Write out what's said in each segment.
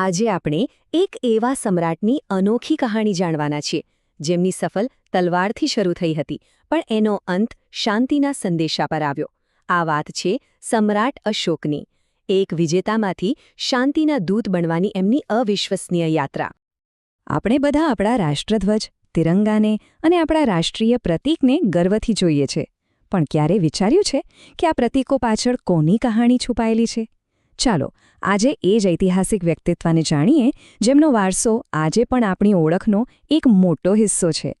આજે આપણે એક એવા સમ્રાટની અનોખી કહાણી જાણવાના છીએ, જેમની સફલ તલવારથી શરૂ થઈ હતી, પણ એનો અંત શાંતિના સંદેશા પર આવ્યો. આ વાત છે સમ્રાટ અશોકની, એક વિજેતામાંથી શાંતિના દૂત બનવાની એમની અવિશ્વસનીય યાત્રા. આપણે બધા આપણા રાષ્ટ્રધ્વજ, તિરંગાને અને આપણા રાષ્ટ્રીય પ્રતીકને ગર્વથી જોઈએ છે, પણ ક્યારે વિચાર્યું છે કે આ પ્રતીકો પાછળ કોની કહાણી છુપાયેલી છે? ચાલો, આજે એ જ ઐતિહાસિક વ્યક્તિત્વને જાણીએ, જેમનો વારસો આજે પણ આપણી ઓળખનો એક મોટો હિસ્સો છે.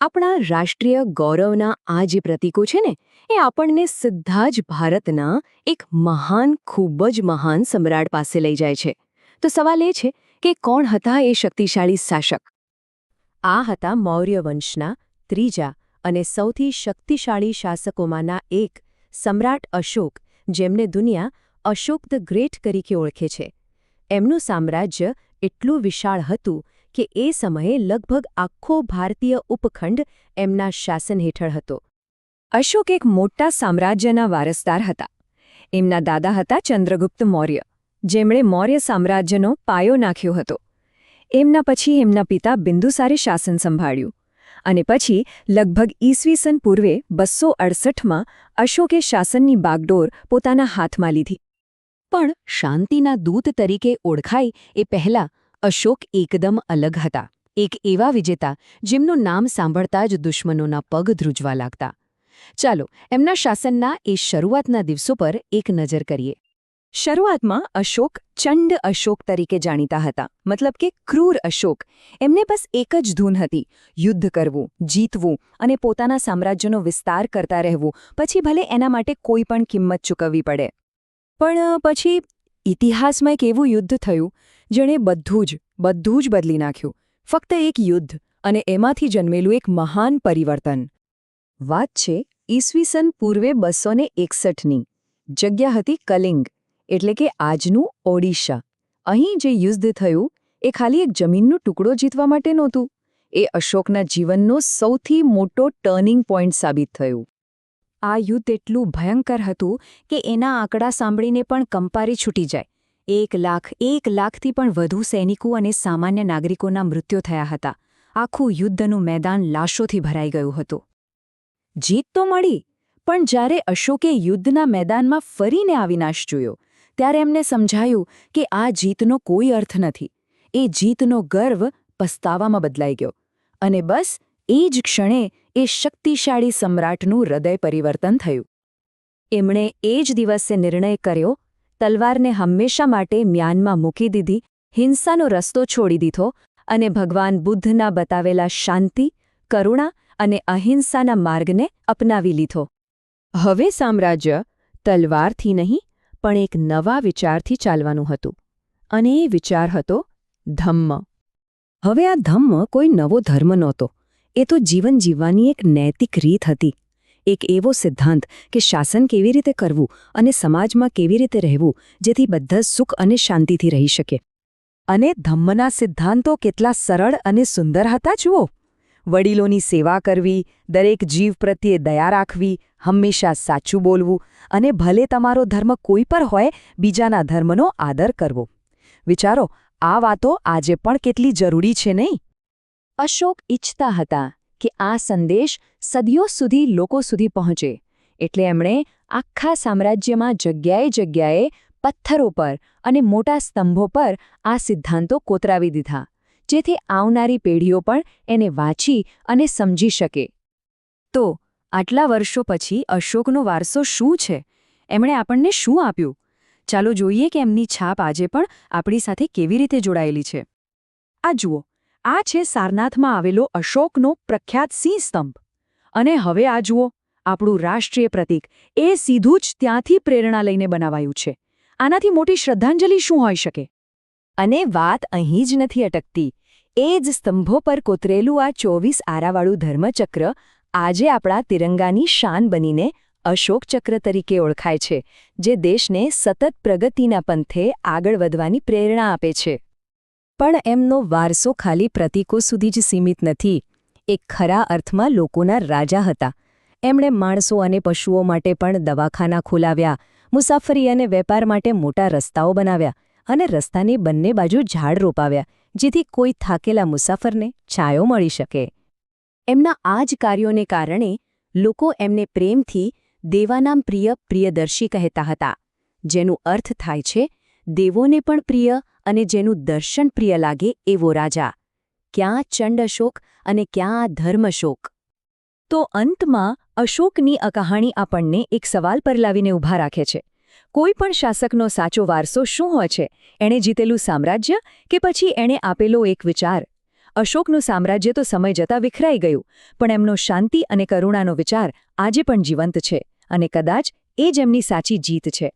આપણા રાષ્ટ્રીય ગૌરવના આ જે પ્રતીકો છે ને, એ આપણને સીધા જ ભારતના એક મહાન, ખૂબ જ મહાન સમ્રાટ પાસે લઈ જાય છે. તો સવાલ એ છે કે કોણ હતા એ શક્તિશાળી શાસક? આ હતા મૌર્ય વંશના ત્રીજા અને સૌથી શક્તિશાળી શાસકોમાંના એક સમ્રાટ અશોક, જેમને દુનિયા અશોક ધ ગ્રેટ તરીકે ઓળખે છે. એમનું સામ્રાજ્ય એટલું વિશાળ હતું કે એ સમયે લગભગ આખો ભારતીય ઉપખંડ એમના શાસન હેઠળ હતો. અશોક એક મોટા સામ્રાજ્યના વારસદાર હતા. એમના દાદા હતા ચંદ્રગુપ્ત મૌર્ય, જેમણે મૌર્ય સામ્રાજ્યનો પાયો નાખ્યો હતો. એમના પછી એમના પિતા બિંદુસારે શાસન સંભાળ્યું અને પછી લગભગ ઈસવીસન પૂર્વે બસો અડસઠમાં અશોકે શાસનની બાગડોર પોતાના હાથમાં લીધી. પણ શાંતિના દૂત તરીકે ઓળખાય એ પહેલા અશોક એકદમ અલગ હતા. એક એવા વિજેતા જેમનું નામ સાંભળતા જ દુશ્મનોના પગ ધ્રુજવા લાગતા. ચાલો, એમના શાસનના એ શરૂઆતના દિવસો પર એક નજર કરીએ. શરૂઆતમાં અશોક ચંડ અશોક તરીકે જાણીતા હતા. મતલબ કે ક્રૂર અશોક. એમને બસ એક જ ધૂન હતી. યુદ્ધ કરવું, જીતવું અને પોતાના સામ્રાજ્યનો વિસ્તાર કરતા રહેવું. પછી ભલે એના માટે કોઈ પણ કિંમત ચૂકવવી પડે. પણ પછી ઇતિહાસમાં એક એવું યુદ્ધ થયું, જેણે બધું જ બધું જ બદલી નાખ્યું. ફક્ત એક યુદ્ધ, અને એમાંથી જન્મેલું એક મહાન પરિવર્તન. વાત છે ઈસવીસન પૂર્વે બસો ને એકસઠની. જગ્યા હતી કલિંગ, એટલે કે આજનું ઓડિશા. અહીં જે યુદ્ધ થયું, એ ખાલી એક જમીનનો ટુકડો જીતવા માટે નહોતું. એ અશોકના જીવનનો સૌથી મોટો ટર્નિંગ પોઈન્ટ સાબિત થયું. આ યુદ્ધ એટલું ભયંકર હતું કે એના આંકડા સાંભળીને પણ કંપારી છૂટી જાય. એક લાખ, એક લાખથી પણ વધુ સૈનિકો અને સામાન્ય નાગરિકોના મૃત્યુ થયા હતા. આખું યુદ્ધનું મેદાન લાશોથી ભરાઈ ગયું હતું. જીત તો મળી, પણ જ્યારે અશોકે યુદ્ધના મેદાનમાં ફરીને અવિનાશ જોયો, ત્યારે એમને સમજાયું કે આ જીતનો કોઈ અર્થ નથી. એ જીતનો ગર્વ પસ્તાવામાં બદલાઈ ગયો. અને બસ એ જ ક્ષણે એ શક્તિશાળી સમ્રાટનું હૃદય પરિવર્તન થયું. એમણે એ જ દિવસે નિર્ણય કર્યો, તલવારને હંમેશા માટે મ્યાનમાં મૂકી દીધી, હિંસાનો રસ્તો છોડી દીધો અને ભગવાન બુદ્ધના બતાવેલા શાંતિ, કરુણા અને અહિંસાના માર્ગને અપનાવી લીધો. હવે સામ્રાજ્ય તલવારથી નહીં, પણ એક નવા વિચારથી ચાલવાનું હતું. અને એ વિચાર હતો ધમ્મ. હવે આ ધમ્મ કોઈ નવો ધર્મ નહોતો. એ તો જીવન જીવવાની એક નૈતિક રીત હતી. એક એવો સિદ્ધાંત કે શાસન કેવી રીતે કરવું અને સમાજમાં કેવી રીતે રહેવું, જેથી બધા સુખ અને શાંતિથી રહી શકે. અને ધમ્મના સિદ્ધાંતો કેટલા સરળ અને સુંદર હતા જુઓ. વડીલોની સેવા કરવી, દરેક જીવ પ્રત્યે દયા રાખવી, હંમેશા સાચું બોલવું અને ભલે તમારો ધર્મ કોઈ પર હોય, બીજાના ધર્મનો આદર કરવો. વિચારો, આ વાતો આજે પણ કેટલી જરૂરી છે નહીં? અશોક ઈચ્છતા હતા કે આ સંદેશ સદીઓ સુધી લોકો સુધી પહોંચે, એટલે એમણે આખા સામ્રાજ્યમાં જગ્યાએ જગ્યાએ પથ્થરો પર અને મોટા સ્તંભો પર આ સિદ્ધાંતો કોતરાવી દીધા, જેથી આવનારી પેઢીઓ પણ એને વાંચી અને સમજી શકે. તો, આટલા વર્ષો પછી અશોકનો વારસો શું છે? એમણે આપણને શું આપ્યું? ચાલો જોઈએ કે એમની છાપ આજે પણ આપણી સાથે કેવી રીતે જોડાયેલી છે. આ જુઓ આ છે સારનાથમાં આવેલો અશોકનો પ્રખ્યાત સિંહ સ્તંભ. અને હવે આ જુઓ, આપણું રાષ્ટ્રીય પ્રતીક, એ સીધું જ ત્યાંથી પ્રેરણા લઈને બનાવાયું છે. આનાથી મોટી શ્રદ્ધાંજલિ શું હોઈ શકે? અને વાત અહીં જ નથી અટકતી. એ જ સ્તંભો પર કોતરેલું આ ચોવીસ આરાવાળું ધર્મચક્ર આજે આપણા તિરંગાની શાન બનીને અશોકચક્ર તરીકે ઓળખાય છે, જે દેશને સતત પ્રગતિના પંથે આગળ વધવાની પ્રેરણા આપે છે. પણ એમનો વારસો ખાલી પ્રતીકો સુધી જ સીમિત નથી. એક ખરા અર્થમાં લોકોના રાજા હતા. એમણે માણસો અને પશુઓ માટે પણ દવાખાના ખોલાવ્યા, મુસાફરી અને વેપાર માટે મોટા રસ્તાઓ બનાવ્યા અને રસ્તાની બંને બાજુ ઝાડ રોપાવ્યા, જેથી કોઈ થાકેલા મુસાફરને છાયો મળી શકે. એમના આ જ કાર્યોને કારણે લોકો એમને પ્રેમથી દેવાનામ પ્રિય પ્રિયદર્શી કહેતા હતા, જેનું અર્થ થાય છે, દેવોને પણ પ્રિય અને જેનું દર્શન પ્રિય લાગે એવો રાજા. ક્યાં ચંડ અશોક અને ક્યાં ધર્મશોક તો અંતમાં અશોકની આ કહાણી આપણને એક સવાલ પર લાવીને ઊભા રાખે છે. કોઈ પણ શાસકનો સાચો વારસો શું હોય છે? એણે જીતેલું સામ્રાજ્ય કે પછી એણે આપેલો એક વિચાર? અશોકનું સામ્રાજ્ય તો સમય જતાં વિખરાઈ ગયું, પણ એમનો શાંતિ અને કરુણાનો વિચાર આજે પણ જીવંત છે અને કદાચ એ જ એમની સાચી જીત છે.